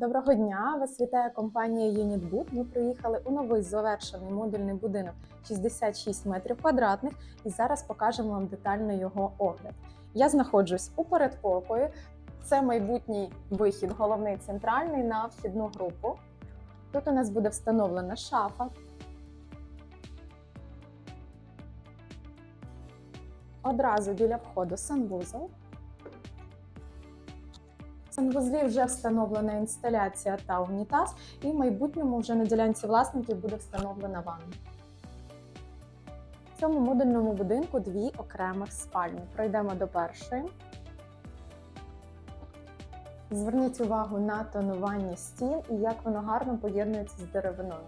Доброго дня! Вас вітає компанія UnitBoot. Ми приїхали у новий завершений модульний будинок 66 метрів квадратних і зараз покажемо вам детально його огляд. Я знаходжусь у передпокої. Це майбутній вихід, головний центральний на вхідну групу. Тут у нас буде встановлена шафа. Одразу біля входу санвузол. Санвузлі вже встановлена інсталяція та унітаз, і в майбутньому вже на ділянці власників буде встановлена ванна. В цьому модульному будинку дві окремих спальні. Пройдемо до першої. Зверніть увагу на тонування стін і як воно гарно поєднується з деревиною.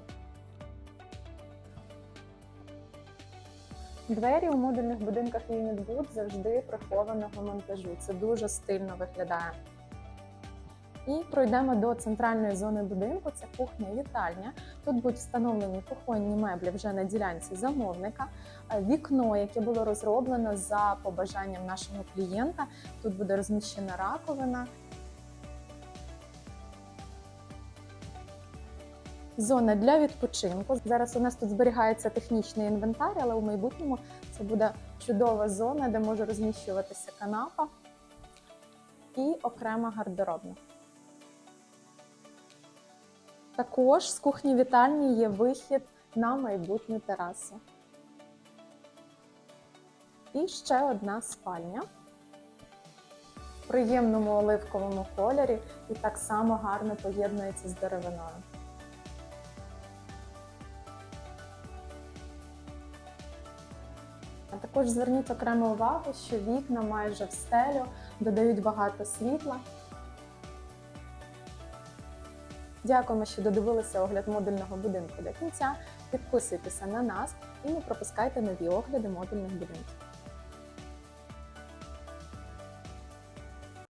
Двері у модульних будинках Unitboot завжди прихованого монтажу. Це дуже стильно виглядає. І пройдемо до центральної зони будинку. Це кухня і вітальня. Тут будуть встановлені кухонні меблі вже на ділянці замовника. Е, Вікно, яке було розроблено за побажанням нашого клієнта. Тут буде розміщена раковина. Зона для відпочинку. Зараз у нас тут зберігається технічний інвентар, але у майбутньому це буде чудова зона, де може розміщуватися канапа і окрема гардеробна. Також з кухні вітальні є вихід на майбутню терасу. І ще одна спальня в приємному оливковому кольорі і так само гарно поєднується з деревиною. А також зверніть окрему увагу, що вікна майже в стелю додають багато світла. Дякуємо, що додивилися огляд модульного будинку до кінця. Підписуйтеся на нас і не пропускайте нові огляди модульних будинків.